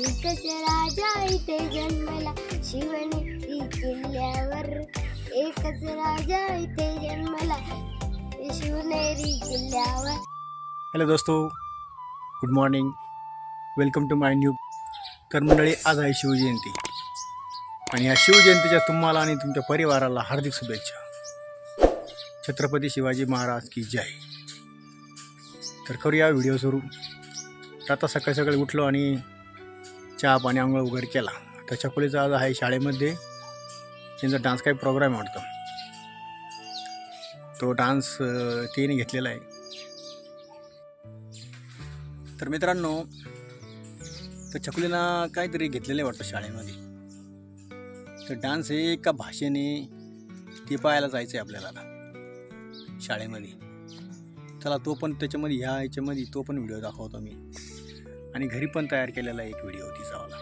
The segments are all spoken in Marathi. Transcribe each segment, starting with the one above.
एकच राजा इथे जन्मला. शिवनेरी किल्ल्यावर एकच राजा इथे जन्मला. शिवनेरी किल्ल्यावर हॅलो दोस्तो good morning. Welcome to my new तर मंडळी आज आहे शिवजयंती. आणि या शिवजयंतीच्या तुम्हाला आणि तुमच्या परिवाराला हार्दिक शुभेच्छा. छत्रपती शिवाजी महाराज की जय. तर करूया व्हिडिओ सुरू. आता सकाळी सकाळी उठलो आणि चहा पाणी आंघोळ वगैरे केला. तर चकोलीचा आज आहे शाळेमध्ये. त्यांचा डान्स काही प्रोग्राम वाटतो. तो डान्स तिने घेतलेला आहे. तर मित्रांनो तर चकुलीनं काहीतरी घेतलेलं आहे वाटतं शाळेमध्ये. तर डान्स हे एका भाषेने ते पाहायला जायचं आहे आपल्याला. शाळेमध्ये. चला तो पण त्याच्यामध्ये ह्या ह्याच्यामध्ये तो पण व्हिडिओ दाखवतो मी. आणि घरी पण तयार केलेला एक व्हिडिओ तिचावाला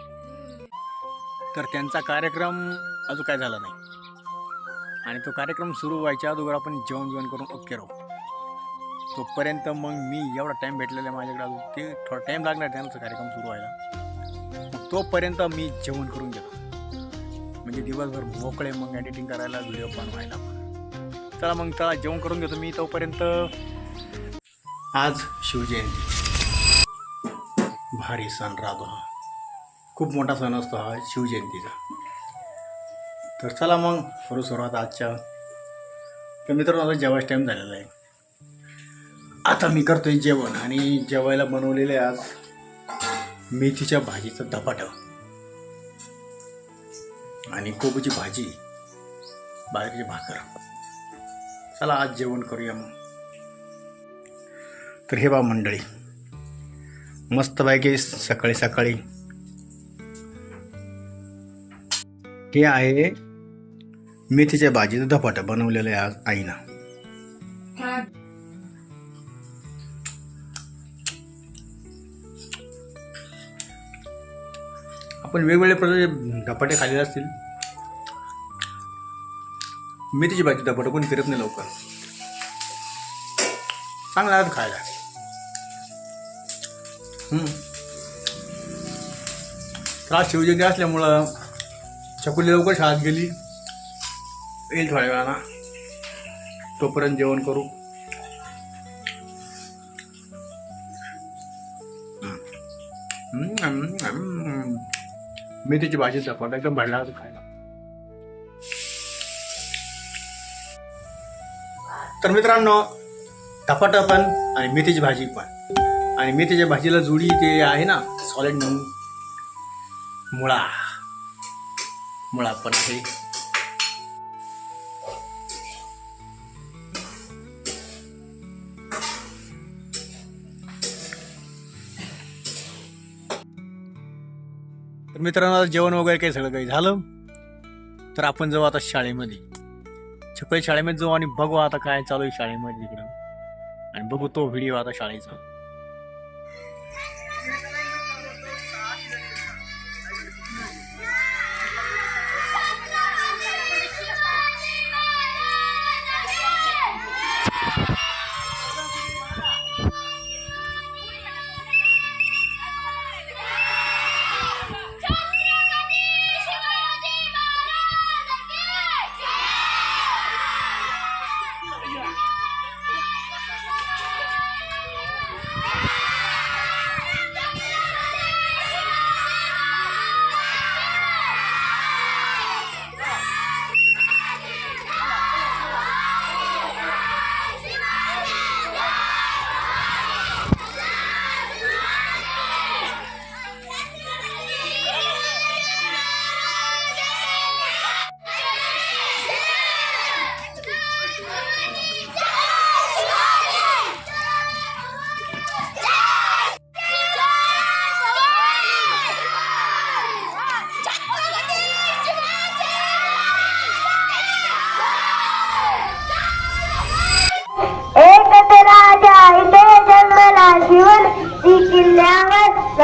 तर त्यांचा कार्यक्रम अजून काय झाला नाही. आणि तो कार्यक्रम सुरू व्हायच्या अगोदर आपण जेवण जेवण करून ओके राहू. तोपर्यंत मग मी एवढा टाईम भेटलेला आहे माझ्याकडे अजून. ते थोडा टाईम लागणार त्यांचा कार्यक्रम सुरू व्हायला. मग तोपर्यंत मी जेवण करून घेतो. म्हणजे दिवसभर मोकळे मग एडिटिंग करायला व्हिडिओ बनवायला. चला मग चला जेवण करून घेतो मी तोपर्यंत. आज शिवजयंती. भारी सण राहतो हा. खूप मोठा सण असतो हा शिवजयंतीचा. तर चला मग करू सुरुवात आजच्या. तर मित्रांनो आता जेवायचा टाईम झालेला आहे. आता मी करतोय जेवण आणि जेवायला बनवलेले आज मेथीच्या भाजीचं धपाट. आणि कोबीची भाजी बाजरीची भाकर. चला आज जेवण करूया मग. तर हे बा मंडळी मस्तपैकी सकाळी सकाळी. हे आहे मेथीच्या भाजीचं धपाटा बनवलेलं आहे आज आईनं. आपण वेगवेगळ्या प्रकारचे धपाटे खाल्लेले असतील. मेथीची भाजी धपाटा कोणी फिरत नाही लवकर. चांगला आहे खायला. त्रास शिवजयंती असल्यामुळं छकुली लवकर शाळेत गेली. येईल थोड्या वेळाना. तोपर्यंत जेवण करू. मेथीची भाजी चपाट एकदम भरला खायला. तर मित्रांनो धपाट पण आणि मेथीची भाजी पण. आणि मी त्याच्या भाजीला जोडी ते आहे ना सॉलिड म्हणून मुळा. मुळा पण आहे. तर मित्रांनो आता जेवण वगैरे काही सगळं काही झालं. तर आपण जाऊ आता शाळेमध्ये. छपई शाळेमध्ये जाऊ आणि बघू आता काय चालू आहे शाळेमध्ये तिकडं आणि बघू तो व्हिडिओ आता शाळेचा.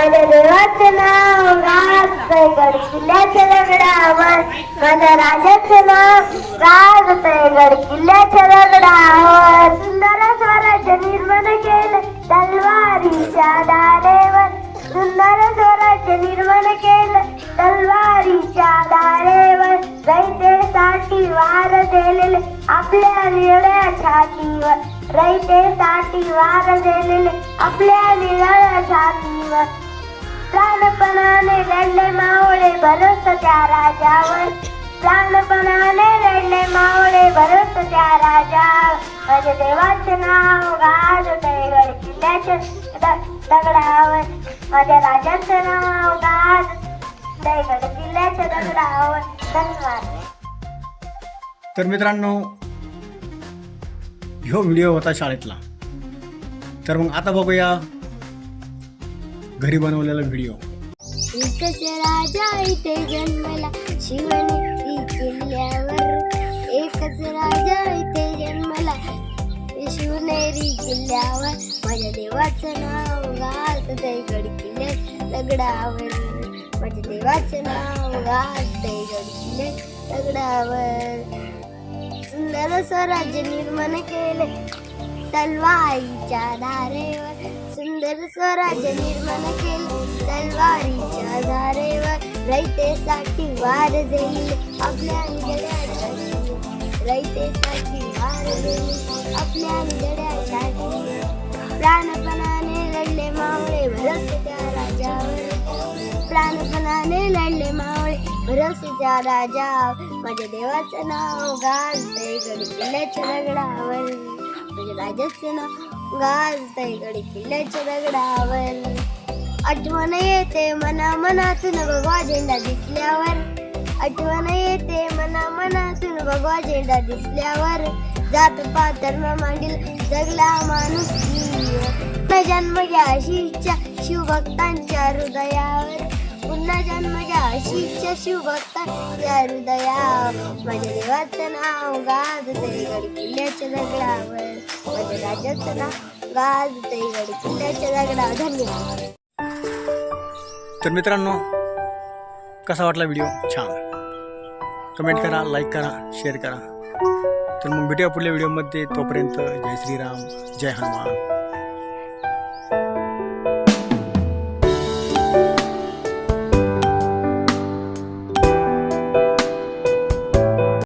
माझ्या देवाचं नाव राज तयगड किल्ल्याचे लग्नावर माझ्या राजाचं नाव राज तयगड किल्ल्याचे लग्नावर सुंदर स्वराज्य निर्माण केलं तलवारीच्या दारेवर. सुंदर स्वराज्य निर्माण केलं तलवारीच्या दारेवर. रयतेसाठी वार दिलेले आपल्या निळ्या छातीवर. रयतेसाठी वार दिलेले आपल्या निळ्या प्राणपणाने लढले मावळे भरत त्या राजावर. प्राणपणाने लढले मावळे भरत त्या राजा माझे देवाचे नाव गाज गड किल्ल्याचे दगडावर. माझ्या राजाचं नाव गाज गड किल्ल्याच्या दगडावर. धन्यवाद. तर मित्रांनो ह्यो व्हिडिओ होता शाळेतला. तर मग आता बघूया घरी बनवलेला व्हिडिओ. एकच राजा इथे जन्मला. शिवनेरी किल्ल्यावर एकच राजा इथे जन्मला. शिवनेरी किल्ल्यावर. माझ्या देवाचं नाव घात दैगड किल्ले दगडावर. माझ्या देवाचं नाव घात दैगड किल्ले दगडावर. सुंदर स्वराज्य निर्माण केले. तलवारीच्या धारेवर सुंदर स्वराज्य निर्माण केले. तलवारीच्या धारेवर रयतेसाठी वार दिले आपल्या निधड्यासाठी रयतेसाठी वार दिले आपल्या निधड्यासाठी प्राणपणाने लढले मावळे भरत त्या राजावर. प्राणपणाने लढले मावळे भरोसेच्या राजा माझ्या देवाचं नाव गाजते गड किल्ल्याच्या दगडावर. राजस्थान राजाचं गड किल्ल्याच्या दगडावर. आठवण येते मना मनातून बघवा झेंडा हो दिसल्यावर. आठवण येते मना मनातून बघवा झेंडा हो दिसल्यावर. जात पातर मांडील जगला माणूस जन्म घ्या अशी इच्छा शिवभक्तांच्या हृदयावर. पुन्हा जन्म घ्या शिवभक्त या हृदया माझ्या देवाचं नाव गाज तरी गड किल्ल्याच्या दगडावर माझ्या राजाचं नाव गाज तरी गड किल्ल्याच्या दगडावर धन्यवाद. तर मित्रांनो कसा वाटला व्हिडिओ छान. कमेंट करा लाईक करा शेअर करा. तर मग भेटूया पुढल्या व्हिडिओमध्ये तोपर्यंत जय श्रीराम जय हनुमान.